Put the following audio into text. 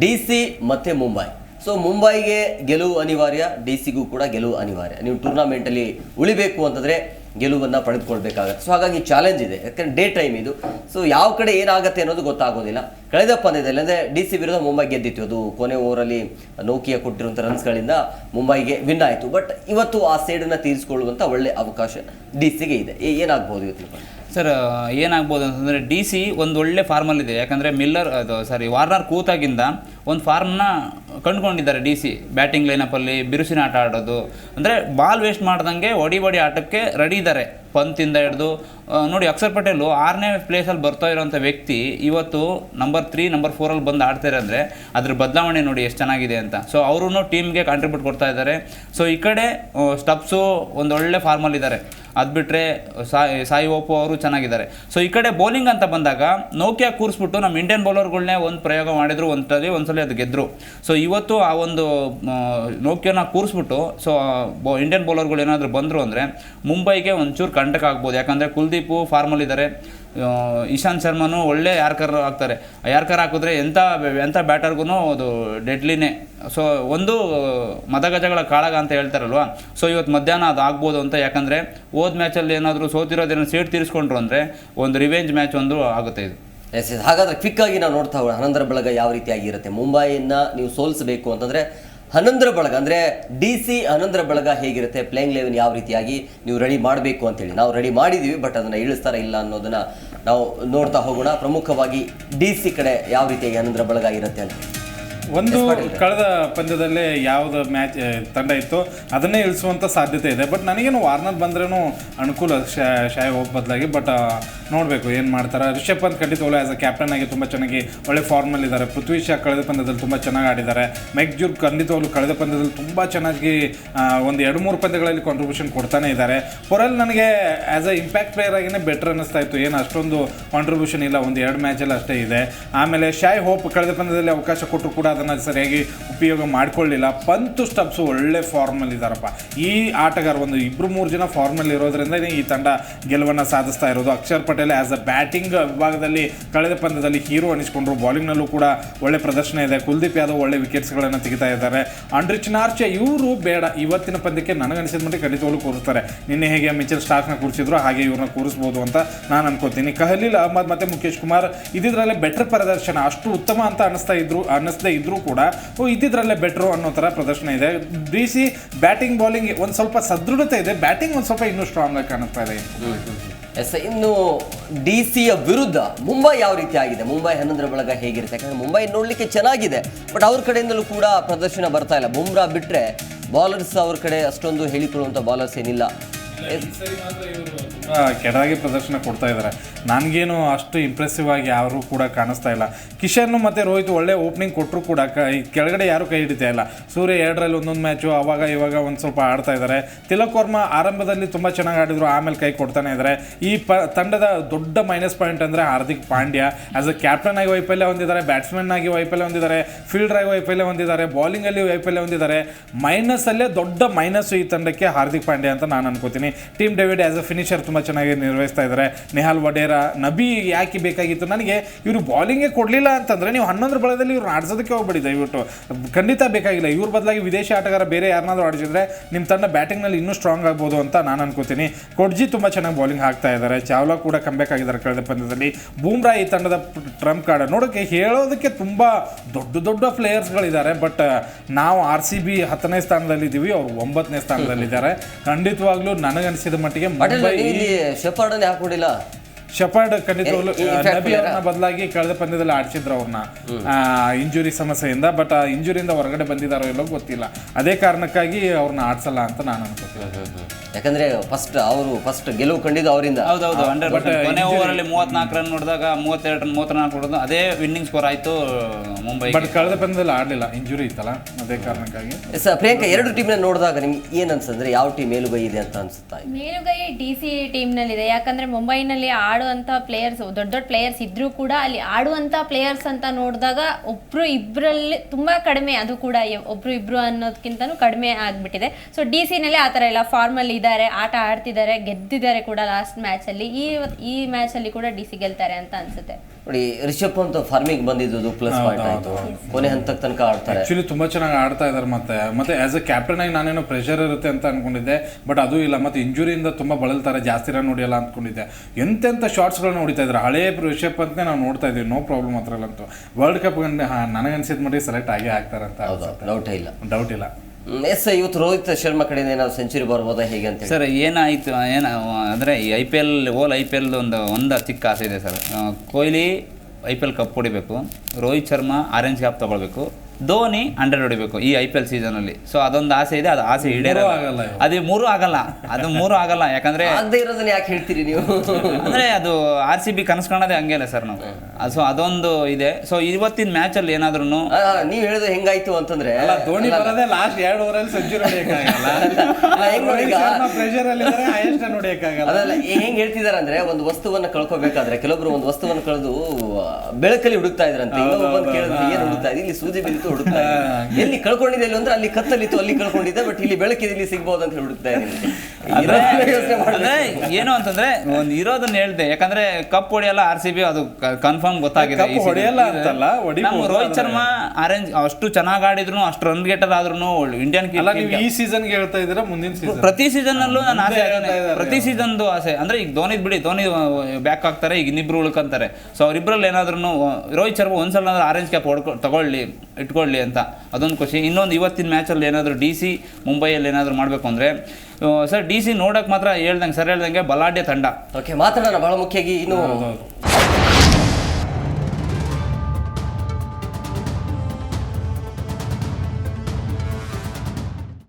D C ಮತ್ತೆ Mumbai. So ಮುಂಬೈಗೆ ಗೆಲುವು ಅನಿವಾರ್ಯ, ಡಿ ಸಿಗೂ ಕೂಡ ಗೆಲುವು ಅನಿವಾರ್ಯ. ನೀವು ಟೂರ್ನಾಮೆಂಟಲ್ಲಿ ಉಳಿಬೇಕು ಅಂತಂದ್ರೆ ಗೆಲುವನ್ನು ಪಡೆದುಕೊಳ್ಬೇಕಾಗತ್ತೆ. ಸೊ ಹಾಗಾಗಿ ಚಾಲೆಂಜ್ ಇದೆ. ಯಾಕಂದ್ರೆ ಡೇ ಟೈಮ್ ಇದು. ಸೊ ಯಾವ ಕಡೆ ಏನಾಗುತ್ತೆ ಅನ್ನೋದು ಗೊತ್ತಾಗೋದಿಲ್ಲ. ಕಳೆದ ಪಂದ್ಯದಲ್ಲಿ, ಅಂದರೆ ಡಿ ಸಿ ವಿರುದ್ಧ ಮುಂಬೈ ಗೆದ್ದಿತ್ತು. ಅದು ಕೊನೆ ಓವರಲ್ಲಿ ನೋಕಿಯಾ ಕೊಟ್ಟಿರುವಂಥ ರನ್ಸ್ಗಳಿಂದ ಮುಂಬೈಗೆ ವಿನ್ ಆಯಿತು. ಬಟ್ ಇವತ್ತು ಆ ಸೇಡನ್ನು ತೀರಿಸಿಕೊಳ್ಳುವಂಥ ಒಳ್ಳೆ ಅವಕಾಶ ಡಿ ಸಿಗೆ ಇದೆ. ಏನಾಗ್ಬೋದು ಇವತ್ತಿನ ಪಂದ್ಯ? ಸರ್ ಏನಾಗ್ಬೋದು ಅಂತಂದರೆ ಡಿ ಸಿ ಒಂದು ಒಳ್ಳೆ ಫಾರ್ಮಲ್ಲಿದೆ ಯಾಕಂದರೆ ಮಿಲ್ಲರ್ ಅದು ಸಾರಿ ವಾರ್ನರ್ ಕೂತಾಗಿಂದ ಒಂದು ಫಾರ್ಮ್ನ ಕಂಡುಕೊಂಡಿದ್ದಾರೆ ಡಿ ಸಿ ಬ್ಯಾಟಿಂಗ್ ಲೈನಪ್ಪಲ್ಲಿ ಬಿರುಸಿನ ಆಟ ಆಡೋದು. ಅಂದರೆ ಬಾಲ್ ವೇಸ್ಟ್ ಮಾಡ್ದಂಗೆ ಒಡಿ ಒಡಿ ಆಟಕ್ಕೆ ರೆಡಿ ಇದ್ದಾರೆ ಪಂತಿಂದ ಹಿಡಿದು ನೋಡಿ ಅಕ್ಷರ್ ಪಟೇಲು ಆರನೇ ಪ್ಲೇಸಲ್ಲಿ ಬರ್ತಾ ಇರೋವಂಥ ವ್ಯಕ್ತಿ ಇವತ್ತು ನಂಬರ್ ತ್ರೀ ನಂಬರ್ ಫೋರಲ್ಲಿ ಬಂದು ಆಡ್ತಾರೆ ಅಂದರೆ ಅದ್ರ ಬದಲಾವಣೆ ನೋಡಿ ಎಷ್ಟು ಚೆನ್ನಾಗಿದೆ ಅಂತ. ಸೊ ಅವರು ಟೀಮ್ಗೆ ಕಾಂಟ್ರಿಬ್ಯೂಟ್ ಕೊಡ್ತಾ ಇದ್ದಾರೆ. ಸೊ ಈ ಕಡೆ ಸ್ಟಪ್ಸು ಒಂದು ಒಳ್ಳೆ ಫಾರ್ಮಲ್ಲಿದ್ದಾರೆ ಅದು ಬಿಟ್ಟರೆ ಸಾಯಿ ಸಾಯಿ ಓಪೋ ಅವರು ಚೆನ್ನಾಗಿದ್ದಾರೆ. ಸೊ ಈ ಕಡೆ ಬೌಲಿಂಗ್ ಅಂತ ಬಂದಾಗ ನೋಕಿಯಾ ಕೂರಿಸ್ಬಿಟ್ಟು ನಮ್ಮ ಇಂಡಿಯನ್ ಬೌಲರ್ಗಳನ್ನೇ ಒಂದು ಪ್ರಯೋಗ ಮಾಡಿದ್ರು ಒಂದು ಸಲ ಅದು ಗೆದ್ದರು ಸೊ ಇವತ್ತು ಆ ಒಂದು ನೋಕಿಯಾನ ಕೂರಿಸ್ಬಿಟ್ಟು ಸೊ ಇಂಡಿಯನ್ ಬೌಲರ್ಗಳು ಏನಾದರೂ ಬಂದರು ಅಂದರೆ ಮುಂಬೈಗೆ ಒಂಚೂರು ಕಂಟಕ ಆಗ್ಬೋದು. ಯಾಕಂದರೆ ಕುಲ್ದೀಪು ಫಾರ್ಮಲ್ಲಿದ್ದಾರೆ ಇಶಾಂತ್ ಶರ್ಮನೂ ಒಳ್ಳೆ ಯಾರ್ಕರ್ ಆಗ್ತಾರೆ. ಯಾರ್ಕರ್ ಹಾಕಿದ್ರೆ ಎಂಥ ಎಂಥ ಬ್ಯಾಟರ್ಗೂ ಅದು ಡೆಡ್ಲಿನೇ. ಸೊ ಒಂದು ಮದಗಜಗಳ ಕಾಳಗ ಅಂತ ಹೇಳ್ತಾರಲ್ವ? ಸೊ ಇವತ್ತು ಮಧ್ಯಾಹ್ನ ಅದು ಆಗ್ಬೋದು ಅಂತ. ಯಾಕಂದರೆ, ಹೋದ ಮ್ಯಾಚಲ್ಲಿ ಏನಾದರೂ ಸೋತಿರೋದೇನೋ ಸೀಟ್ ತೀರಿಸ್ಕೊಂಡ್ರು ಅಂದರೆ ಒಂದು ರಿವೆಂಜ್ ಮ್ಯಾಚ್ ಒಂದು ಆಗುತ್ತೆ ಇದು. ಎಸ್ ಎಸ್ ಹಾಗಾದರೆ ಕ್ವಿಕ್ಕಾಗಿ ನಾವು ನೋಡ್ತಾ ಹೋಗೋಣ. ಅನಂತರ ಬಳಗ ಯಾವ ರೀತಿಯಾಗಿರುತ್ತೆ? ಮುಂಬೈಯನ್ನು ನೀವು ಸೋಲಿಸಬೇಕು ಅಂತಂದ್ರೆ ಹನಂದ್ರ ಬಳಗ ಅಂದರೆ ಡಿ ಸಿ ಹನಂದ್ರ ಬಳಗ ಹೇಗಿರುತ್ತೆ ಪ್ಲೇಯಿಂಗ್ ಲೆವೆನ್ ಯಾವ ರೀತಿಯಾಗಿ ನೀವು ರೆಡಿ ಮಾಡಬೇಕು ಅಂತೇಳಿ. ನಾವು ರೆಡಿ ಮಾಡಿದ್ದೀವಿ ಬಟ್ ಅದನ್ನು ಇಳಿಸ್ತಾರ ಇಲ್ಲ ಅನ್ನೋದನ್ನು ನಾವು ನೋಡ್ತಾ ಹೋಗೋಣ. ಪ್ರಮುಖವಾಗಿ ಡಿ ಸಿ ಕಡೆ ಯಾವ ರೀತಿಯಾಗಿ ಹನಂದ್ರ ಬಳಗ ಇರುತ್ತೆ ಅಂತ. ಒಂದು ಕಳೆದ ಪಂದ್ಯದಲ್ಲೇ ಯಾವ್ದು ಮ್ಯಾಚ್ ತಂಡ ಇತ್ತು. ಅದನ್ನೇ ಇಳಿಸುವಂಥ ಸಾಧ್ಯತೆ ಇದೆ. ಬಟ್ ನನಗೇನು ವಾರ್ನರ್ ಬಂದ್ರೂ ಅನುಕೂಲ ಶಾಯ ಶಾಯ್ ಹೋಗಿ ಬದಲಾಗಿ. ಬಟ್ ನೋಡಬೇಕು ಏನು ಮಾಡ್ತಾರೆ. ರಿಷಬ್ ಪಂತ್ ಖಂಡಿತವಾಗ್ಲೂ ಆಸ್ ಅ ಕ್ಯಾಪ್ಟನ್ ಆಗಿ ತುಂಬ ಚೆನ್ನಾಗಿ ಒಳ್ಳೆ ಫಾರ್ಮಲ್ಲಿ ಇದ್ದಾರೆ. ಪೃಥ್ವಿ ಶಾ ಕಳೆದ ಪಂದ್ಯದಲ್ಲಿ ತುಂಬ ಚೆನ್ನಾಗಿ ಆಡಿದ್ದಾರೆ. ಮೈಕ್ ಜೂರ್ ಖಂಡಿತವಾಗ್ಲೂ ಕಳೆದ ಪಂದ್ಯದಲ್ಲಿ ತುಂಬ ಚೆನ್ನಾಗಿ ಒಂದು ಎರಡು ಮೂರು ಪಂದ್ಯಗಳಲ್ಲಿ ಕಾಂಟ್ರಿಬ್ಯೂಷನ್ ಕೊಡ್ತಾನೆ ಇದ್ದಾರೆ. ಪೊರಲ್ ನನಗೆ ಆ್ಯಸ್ ಅ ಇಂಪ್ಯಾಕ್ಟ್ ಪ್ಲೇಯರ್ ಆಗಿನೇ ಬೆಟರ್ ಅನ್ನಿಸ್ತಾ ಇತ್ತು. ಏನು ಅಷ್ಟೊಂದು ಕಾಂಟ್ರಿಬ್ಯೂಷನ್ ಇಲ್ಲ. ಒಂದು ಎರಡು ಮ್ಯಾಚಲ್ಲಿ ಅಷ್ಟೇ ಇದೆ. ಆಮೇಲೆ ಶಾಯ್ ಹೋಪ್ ಕಳೆದ ಪಂದ್ಯದಲ್ಲಿ ಅವಕಾಶ ಕೊಟ್ಟರು ಕೂಡ ಅದನ್ನು ಸರಿಯಾಗಿ ಉಪಯೋಗ ಮಾಡಿಕೊಳ್ಳಿಲ್ಲ. ಪಂತು ಸ್ಟಬ್ಸು ಒಳ್ಳೆ ಫಾರ್ಮಲ್ಲಿ ಇದ್ದಾರಪ್ಪ. ಈ ಆಟಗಾರ ಒಂದು ಇಬ್ಬರು ಮೂರು ಜನ ಫಾರ್ಮಲ್ಲಿ ಇರೋದ್ರಿಂದ ಈ ತಂಡ ಗೆಲುವನ್ನು ಸಾಧಿಸ್ತಾ ಇರೋದು. Axar Patel as a batting ವಿಭಾಗದಲ್ಲಿ ಕಳೆದ ಪಂದ್ಯದಲ್ಲಿ ಹೀರೋ ಅನಿಸಿಕೊಂಡ್ರು. ಬೌಲಿಂಗ್ನಲ್ಲೂ ಕೂಡ ಒಳ್ಳೆ ಪ್ರದರ್ಶನ ಇದೆ. ಕುಲ್ದೀಪ್ ಯಾದವ್ ಒಳ್ಳೆ ವಿಕೆಟ್ಸ್ಗಳನ್ನು ತೆಗಿತಾ ಇದ್ದಾರೆ. ಅಂಡ್ರಿಚ್ ನಾರ್ಚೆ ಇವರು ಬೇಡ. ಇವತ್ತಿನ ಪಂದ್ಯಕ್ಕೆ ನನಗನಿಸಿದ ಮಟ್ಟಿಗೆ ಖಂಡಿತವಾಗ್ಲೂ ಕೂರಿಸ್ತಾರೆ. ನಿನ್ನೆ ಹೇಗೆ ಮಿಚಲ್ ಸ್ಟಾಕ್ನ ಕೂರಿಸಿದ್ರು ಹಾಗೆ ಇವ್ರನ್ನ ಕೂರಿಸ್ಬೋದು ಅಂತ ನಾನು ಅನ್ಕೋತೀನಿ. ಕಹಲೀಲ್ ಅಹಮದ್ ಮತ್ತೆ ಮುಖೇಶ್ ಕುಮಾರ್, ಇದ್ದಿದ್ರಲ್ಲೇ ಬೆಟರ್ ಪ್ರದರ್ಶನ. ಅಷ್ಟು ಉತ್ತಮ ಅಂತ ಅನಿಸ್ತಾ ಇದ್ರು ಅನ್ನಿಸ್ದೇ ಇದ್ರೂ ಕೂಡ ಇದ್ದಿದ್ರಲ್ಲೇ ಬೆಟ್ರು ಅನ್ನೋ ಥರ ಪ್ರದರ್ಶನ ಇದೆ. ಡಿ ಸಿ ಬ್ಯಾಟಿಂಗ್ ಬೌಲಿಂಗ್ ಒಂದು ಸ್ವಲ್ಪ ಸದೃಢತೆ ಇದೆ. ಬ್ಯಾಟಿಂಗ್ ಒಂದು ಸ್ವಲ್ಪ ಇನ್ನೂ ಸ್ಟ್ರಾಂಗ್ ಆಗಿ ಕಾಣಿಸ್ತಾ ಇದೆ. ಎಸ್ ಇನ್ನು ಡಿ ಸಿಯ ವಿರುದ್ಧ ಮುಂಬೈ ಯಾವ ರೀತಿ ಆಗಿದೆ? ಮುಂಬೈ ಹನ್ನೊಂದರ ಬಳಗ ಹೇಗಿರುತ್ತೆ? ಯಾಕಂದ್ರೆ ಮುಂಬೈ ನೋಡಲಿಕ್ಕೆ ಚೆನ್ನಾಗಿದೆ ಬಟ್ ಅವ್ರ ಕಡೆಯಿಂದಲೂ ಕೂಡ ಪ್ರದರ್ಶನ ಬರ್ತಾ ಇಲ್ಲ. ಬುಮ್ರಾ ಬಿಟ್ಟರೆ ಬಾಲರ್ಸ್ ಅವ್ರ ಕಡೆ ಅಷ್ಟೊಂದು ಹೇಳಿಕೊಳ್ಳುವಂಥ ಬಾಲರ್ಸ್ ಏನಿಲ್ಲ. ತುಂಬ ಕೆಡದಾಗಿ ಪ್ರದರ್ಶನ ಕೊಡ್ತಾ ಇದ್ದಾರೆ. ನನಗೇನು ಅಷ್ಟು ಇಂಪ್ರೆಸಿವ್ ಆಗಿ ಯಾರು ಕೂಡ ಕಾಣಿಸ್ತಾ ಇಲ್ಲ. ಕಿಶನ್ ಮತ್ತು ರೋಹಿತ್ ಒಳ್ಳೆ ಓಪನಿಂಗ್ ಕೊಟ್ಟರು ಕೂಡ ಕೆಳಗಡೆ ಯಾರು ಕೈ ಹಿಡಿತಾ ಇಲ್ಲ. ಸೂರ್ಯ ಎರಡರಲ್ಲಿ ಒಂದೊಂದು ಮ್ಯಾಚು ಆವಾಗ ಇವಾಗ ಒಂದು ಸ್ವಲ್ಪ ಆಡ್ತಾ ಇದ್ದಾರೆ. ತಿಲಕ್ ವರ್ಮಾ ಆರಂಭದಲ್ಲಿ ತುಂಬ ಚೆನ್ನಾಗಿ ಆಡಿದ್ರು, ಆಮೇಲೆ ಕೈ ಕೊಡ್ತಾನೆ ಇದ್ದಾರೆ. ಈ ಪ, ತಂಡದ ದೊಡ್ಡ ಮೈನಸ್ ಪಾಯಿಂಟ್ ಅಂದರೆ Hardik Pandya. As a captain ಆಗಿ ವೈಫಲ್ಯ ಹೊಂದಿದ್ದಾರೆ ಬ್ಯಾಟ್ಸ್ಮನ್ ಆಗಿ ವೈಫಲ್ಯ ಹೊಂದಿದ್ದಾರೆ ಫೀಲ್ಡರ್ ಆಗಿ ವೈಫಲ್ಯ ಹೊಂದಿದ್ದಾರೆ ಬೌಲಿಂಗಲ್ಲಿ ವೈಫಲ್ಯ ಹೊಂದಿದ್ದಾರೆ. ಮೈನಸ್ ಅಲ್ಲೇ ದೊಡ್ಡ ಮೈನಸ್ ಈ ತಂಡಕ್ಕೆ ಹಾರ್ದಿಕ್ ಪಾಂಡ್ಯ ಅಂತ ನಾನು ಅನ್ಕೋತೀನಿ. Tim David as a finisher ತುಂಬ ಚೆನ್ನಾಗಿ ನಿರ್ವಹಿಸ್ತಾ ಇದ್ದಾರೆ ನೆಹಾಲ್ ವಡೇರ, ನಬಿ ಯಾಕೆ ಬೇಕಾಗಿತ್ತು? ನನಗೆ ಇವರು ಬಾಲಿಂಗೇ ಕೊಡಲಿಲ್ಲ ಅಂತಂದರೆ ನೀವು ಹನ್ನೊಂದರ ಬಳದಲ್ಲಿ ಇವ್ರನ್ನ ಆಡ್ಸೋದಕ್ಕೆ ಹೋಗ್ಬೇಡಿ ದಯವಿಟ್ಟು. ಖಂಡಿತ ಬೇಕಾಗಿಲ್ಲ. ಇವ್ರ ಬದಲಾಗಿ ವಿದೇಶಿ ಆಟಗಾರ ಬೇರೆ ಯಾರನ್ನಾದ್ರೂ ಆಡಿಸಿದ್ರೆ ನಿಮ್ಮ ತಂಡ ಬ್ಯಾಟಿಂಗ್ನಲ್ಲಿ ಇನ್ನೂ ಸ್ಟ್ರಾಂಗ್ ಆಗ್ಬೋದು ಅಂತ ನಾನು ಅನ್ಕೋತೀನಿ. ಕೊಡ್ಜಿ ತುಂಬ ಚೆನ್ನಾಗಿ ಬಾಲಿಂಗ್ ಹಾಕ್ತಾ ಇದ್ದಾರೆ ಚಾವ್ಲಾ ಕೂಡ ಕಂಬ್ಯಾಕ್ ಆಗಿದ್ದಾರೆ ಕಳೆದ ಪಂದ್ಯದಲ್ಲಿ. ಬೂಮ್ರಾ ಈ ತಂಡದ ಟ್ರಂಪ್ ಕಾರ್ಡ್ ನೋಡೋಕೆ ಹೇಳೋದಕ್ಕೆ ತುಂಬ ದೊಡ್ಡ ದೊಡ್ಡ ಪ್ಲೇಯರ್ಸ್ಗಳಿದ್ದಾರೆ ಬಟ್ ನಾವು ಆರ್ ಸಿ ಬಿ ಹತ್ತನೇ ಸ್ಥಾನದಲ್ಲಿದ್ದೀವಿ. ಅವ್ರು ಒಂಬತ್ತನೇ ಸ್ಥಾನದಲ್ಲಿದ್ದಾರೆ. ಖಂಡಿತವಾಗ್ಲೂ ನನಗನ್ಸಿದ ಮಟ್ಟಿಗೆ ಶೆಫರ್ಡ್ ಮುಂಬೈ ಶೆಫರ್ಡನ್ನೇ ಹಾಕೊಂಡಿಲ್ಲ ಶೆಪರ್ಡ್ ಖಂಡಿತವಾಗ್ಲೂ In- in fact ನಬಿ ಅವ್ರನ್ನ ಬದಲಾಗಿ ಕಳೆದ ಪಂದ್ಯದಲ್ಲಿ ಆಡಿಸಿದ್ರು ಅವ್ರನ್ನ. ಇಂಜುರಿ ಸಮಸ್ಯೆಯಿಂದ ಬಟ್ ಆ ಇಂಜುರಿಯಿಂದ ಹೊರಗಡೆ ಬಂದಿದಾರೋ ಇಲ್ಲೋ ಗೊತ್ತಿಲ್ಲ. ಅದೇ ಕಾರಣಕ್ಕಾಗಿ ಅವ್ರನ್ನ ಆಡ್ಸಲ್ಲ ಅಂತ ನಾನು ಅನ್ಕೋತೀನಿ. ಯಾಕಂದ್ರೆ ಫಸ್ಟ್ ಅವರು ಫಸ್ಟ್ ಗೆಲುವು ಕಂಡಿದ್ದು ಅವರಿಂದ. ಹೌದೌದು ಹಂಡ್ರೆಡ್ ಪರ್ಸೆಂಟ್ ಕೊನೆ ಓವರಲ್ಲಿ ಮೂವತ್ನಾಲ್ಕು ರನ್ ನೋಡಿದಾಗ ಮೂವತ್ತೆರಡು ರನ್ ಮೂವತ್ನಾಲ್ಕು ಹೊಡೆದು ಅದೇ ವಿನ್ನಿಂಗ್ ಸ್ಕೋರ್ ಆಯಿತು ಮುಂಬೈ ಬಟ್ ಕಳೆದ ಪಂದ್ಯದಲ್ಲಿ ಆಡಲಿಲ್ಲ ಇಂಜುರಿ ಇತ್ತಲ್ಲ ಅದೇ ಕಾರಣಕ್ಕಾಗಿ? ಸರ್ ಪ್ರಿಯಾಂಕಾ ಎರಡು ಟೀಮ್ನ ನೋಡಿದಾಗ ನಿಮ್ಗೆ ಏನ್ ಅನ್ಸಂದ್ರೆ ಯಾವ ಟೀಮ್ ಮೇಲುಗೈ ಇದೆ ಅಂತ ಅನ್ಸುತ್ತಾ ಇದೆ? ಮೇಲುಗೈ ಡಿ ಸಿ ಟೀಮ್ನಲ್ಲಿದೆ ಯಾಕಂದ್ರೆ ಮುಂಬೈನಲ್ಲಿ ಆಡುವಂಥ ಪ್ಲೇಯರ್ಸ್ ದೊಡ್ಡ ದೊಡ್ಡ ಪ್ಲೇಯರ್ಸ್ ಇದ್ರೂ ಕೂಡ ಅಲ್ಲಿ ಆಡುವಂಥ ಪ್ಲೇಯರ್ಸ್ ಅಂತ ನೋಡಿದಾಗ ಒಬ್ರು ಇಬ್ಬರಲ್ಲಿ ತುಂಬಾ ಕಡಿಮೆ ಅದು ಕೂಡ ಒಬ್ರು ಇಬ್ರು ಅನ್ನೋದಕ್ಕಿಂತನೂ ಕಡಿಮೆ ಆಗ್ಬಿಟ್ಟಿದೆ. ಸೊ ಡಿ ಸಿನಲ್ಲಿ ಆ ಥರ ಇಲ್ಲ ಫಾರ್ಮಲ್ಲಿ ಇದ್ದಾರೆ ಆಟ ಆಡ್ತಿದ್ದಾರೆ ಗೆದ್ದಿದ್ದಾರೆ ಕೂಡ ಲಾಸ್ಟ್ ಮ್ಯಾಚ್ ಅಲ್ಲಿ. ಈ ಈ ಮ್ಯಾಚ್ ಅಲ್ಲಿ ಕೂಡ ಡಿ ಸಿ ಗೆಲ್ತಾರೆ ಅಂತ ಅನ್ಸುತ್ತೆ. ನೋಡಿ ರಿಷಬ್ ಪಂತ್ ಫಾರ್ಮಿಂಗ್ ಬಂದಿದ್ದು ಪ್ಲಸ್ ಪಾಯಿಂಟ್ ಆಯ್ತು. ಕೊನೆ ಹಂತಕ್ಕೆ ತನಕ ಆಡ್ತಾರೆ. ಆಕ್ಚುಲಿ ತುಂಬಾ ಚೆನ್ನಾಗಿ ಆಡ್ತಾ ಇದ್ದಾರೆ ಮತ್ತೆ. ಮತ್ತೆ ಆಸ್ ಅ ಕ್ಯಾಪ್ಟನ್ ಆಗಿ ನಾನೇನೋ ಪ್ರೆಷರ್ ಇರುತ್ತೆ ಅಂತ ಅನ್ಕೊಂಡಿದ್ದೆ ಬಟ್ ಅದು ಇಲ್ಲ. ಮತ್ತೆ ಇಂಜುರಿಯಿಂದ ತುಂಬಾ ಬಳಲ್ತಾರೆ ಜಾಸ್ತಿ ರನ್ ಹೊಡಿಯಲ್ಲ ಅನ್ಕೊಂಡಿದ್ದೆ. ಎಂತೆಂಥ ಶಾರ್ಟ್ಸ್ಗಳನ್ನ ಹೊಡಿತಾ ಇದ್ದಾರೆ ಹಳೆ ರಿಷಬ್ ಪಂತ್ನೇ ನಾವು ನೋಡ್ತಾ ಇದ್ದೀವಿ ನೋ ಪ್ರಾಬ್ಲಮ್ ಅದ್ರಲ್ಲಂತೂ. ವರ್ಲ್ಡ್ ಕಪ್ ನನಗನ್ಸಿದ್ ಮಟ್ಟಿಗೆ ಸೆಲೆಕ್ಟ್ ಆಗೇ ಆಗ್ತಾರೆ ಅಂತ ಹೌದು ಡೌಟೇ ಇಲ್ಲ. ಡೌಟ್ ಇಲ್ಲ. ಎಸ್ ಇವತ್ತು ರೋಹಿತ್ ಶರ್ಮಾ ಕಡೆಯಿಂದ ಏನಾದ್ರು ಸೆಂಚುರಿ ಬರ್ಬೋದಾ ಹೇಗೆ ಅಂತ ಸರ್, ಏನಾಯಿತು, ಏನು, ಅಂದರೆ ಈ ಐ ಪಿ ಎಲ್ ಓಲ್ ಐ ಪಿ ಎಲ್ ಒಂದು ಒಂದು ಚಿಕ್ಕ ಆಸೆ ಇದೆ sir. Kohli I P L cup ಹೊಡಿಬೇಕು. ರೋಹಿತ್ ಶರ್ಮಾ ಆರೆಂಜ್ ಕ್ಯಾಪ್ ತಗೊಳ್ಬೇಕು. ಧೋನಿ ಹಂಡ್ರೆಡ್ ಹೊಡಿಬೇಕು ಈ ಐ ಪಿ ಎಲ್ ಸೀಸನಲ್ಲಿ ಸೊ ಅದೊಂದು ಆಸೆ ಇದೆ ಅದು ಆಸೆ ಈಡೇರೋ ಆಗಲ್ಲ. ಅದು ಮೂರು ಆಗಲ್ಲ ಅದು ಮೂರು ಆಗಲ್ಲ ಯಾಕಂದ್ರೆ ಆಗದೆ ಇರೋದನ್ನ ಯಾಕೆ ಹೇಳ್ತೀರಿ ನೀವು? ಅಂದ್ರೆ ಅದು ಆರ್ ಸಿ ಬಿ ಕನಸು ಕಾಣೋದೇ ಅಲ್ಲ ಸರ್ ನಾವು. ಸೊ ಅದೊಂದು ಇದೆ. ಸೊ ಇವತ್ತಿನ ಮ್ಯಾಚಲ್ಲಿ ಏನಾದ್ರೂ ನೀವು ಹೇಳಿದ್ರೆ ಹೆಂಗಾಯ್ತು ಅಂತಂದ್ರೆ ಅಲ್ಲ ಧೋನಿ ಬರೋದೇ ಲಾಸ್ಟ್ ಎರಡು ಓವರಲ್ಲಿ ಸೆಂಚುರಿ ಹೊಡಿಯಕ್ಕಾಗಲ್ಲ ಅಲ್ಲ, ಪ್ರೆಷರ್ ಅಲ್ಲಿ ಹೈಯೆಸ್ಟ್ ಹೊಡಿಯಕ್ಕಾಗಲ್ಲ ಅದಲ್ಲ ಹೆಂಗ್ ಹೇಳ್ತಿದಾರೆ ಅಂದ್ರೆ ಒಂದು ವಸ್ತುವನ್ನ ಕಳ್ಕೊಬೇಕಾದ್ರೆ ಕೆಲವೊಬ್ರು ಒಂದು ವಸ್ತುವನ್ನ ಕಳೆದು ಬೆಳಕಲ್ಲಿ ಹುಡುಕ್ತಾ ಇದ್ರಂತೆ. ಇನ್ನೊಬ್ಬ ಕೇಳಿದ್ರೆ ಏನ್ ಹುಡುಕ್ತಾ ಇದೆ ಇಲ್ಲಿ ಸೂಜಿ ಬಿದ್ದಿತ್ತು ಹುಡುಕ್ತಾ ಇದೆ ಎಲ್ಲಿ ಕಳ್ಕೊಂಡಿದೆ ಅಂದ್ರೆ ಅಲ್ಲಿ ಕತ್ತಲಿತ್ತು ಅಲ್ಲಿ ಕಳ್ಕೊಂಡಿದ್ದೆ ಬಟ್ ಇಲ್ಲಿ ಬೆಳಕಿದೆ ಇಲ್ಲಿ ಸಿಗ್ಬೋದು ಅಂತ ಹೇಳಿ ಹುಡುಕ್ತಾ ಇದ್ದೀನಿ. ಅಂದ್ರೆ ಏನು ಅಂತಂದ್ರೆ ಒಂದು ಇರೋದನ್ನ ಹೇಳ್ದೆ. ಯಾಕಂದ್ರೆ ಕಪ್ ಹೊಡಿಯಲ್ಲ ಆರ್ ಸಿ ಬಿ ಅದು ಕನ್ಫರ್ಮ್ ಗೊತ್ತಾಗಿದೆ ಹೊಡೆಯಲ್ಲ ಅಂತಲ್ಲ, ರೋಹಿತ್ ಶರ್ಮಾ ಆರೆಂಜ್ ಅಷ್ಟು ಚೆನ್ನಾಗಿ ಆಡಿದ್ರು ಅಷ್ಟು ರನ್ ಗೆಟರ್ ಆದ್ರೂ ಇಂಡಿಯನ್ ಈ ಸೀಸನ್ ಹೇಳ್ತಾ ಇದ್ರೆ ಮುಂದಿನ ಸೀಸನ್ ಪ್ರತಿ ಸೀಸನ್ ಅಲ್ಲೂ ನಾನು ಆಸೆ ಪ್ರತಿ ಸೀಸನ್ ಆಸೆ. ಅಂದ್ರೆ ಈಗ ಧೋನಿ ಬಿಡಿ ಧೋನಿ ಬ್ಯಾಕ್ ಆಗ್ತಾರೆ ಈಗ ಇನ್ನಿಬ್ರು ಉಳ್ಕೊಂತಾರೆ. ಸೊ ಅವರಿಬ್ರಲ್ಲಿ ಏನಾದ್ರೂ ರೋಹಿತ್ ಶರ್ಮಾ ಒಂದ್ಸಲ ಆರೆಂಜ್ ಕ್ಯಾಪ್ ಹೊಡ್ಕೊ ತಗೊಳ್ಳಿ. ಇಟ್ಕೊಳ್ಳಿ ಅಂತ. ಅದೊಂದು ಖುಷಿ ಇನ್ನೊಂದು ಇವತ್ತಿನ ಮ್ಯಾಚಲ್ಲಿ ಏನಾದರೂ ಡಿ ಸಿ ಮುಂಬೈಯಲ್ಲಿ ಏನಾದರೂ ಮಾಡಬೇಕು ಅಂದರೆ ಸರ್ ಡಿ ಸಿ ನೋಡೋಕೆ ಮಾತ್ರ ಹೇಳ್ದಂಗೆ ಸರ್ ಹೇಳ್ದಂಗೆ ಬಲಾಢ್ಯ ತಂಡ. ಓಕೆ ಮಾತಾಡೋಣ ಭಾಳ ಮುಖ್ಯವಾಗಿ ಇನ್ನು.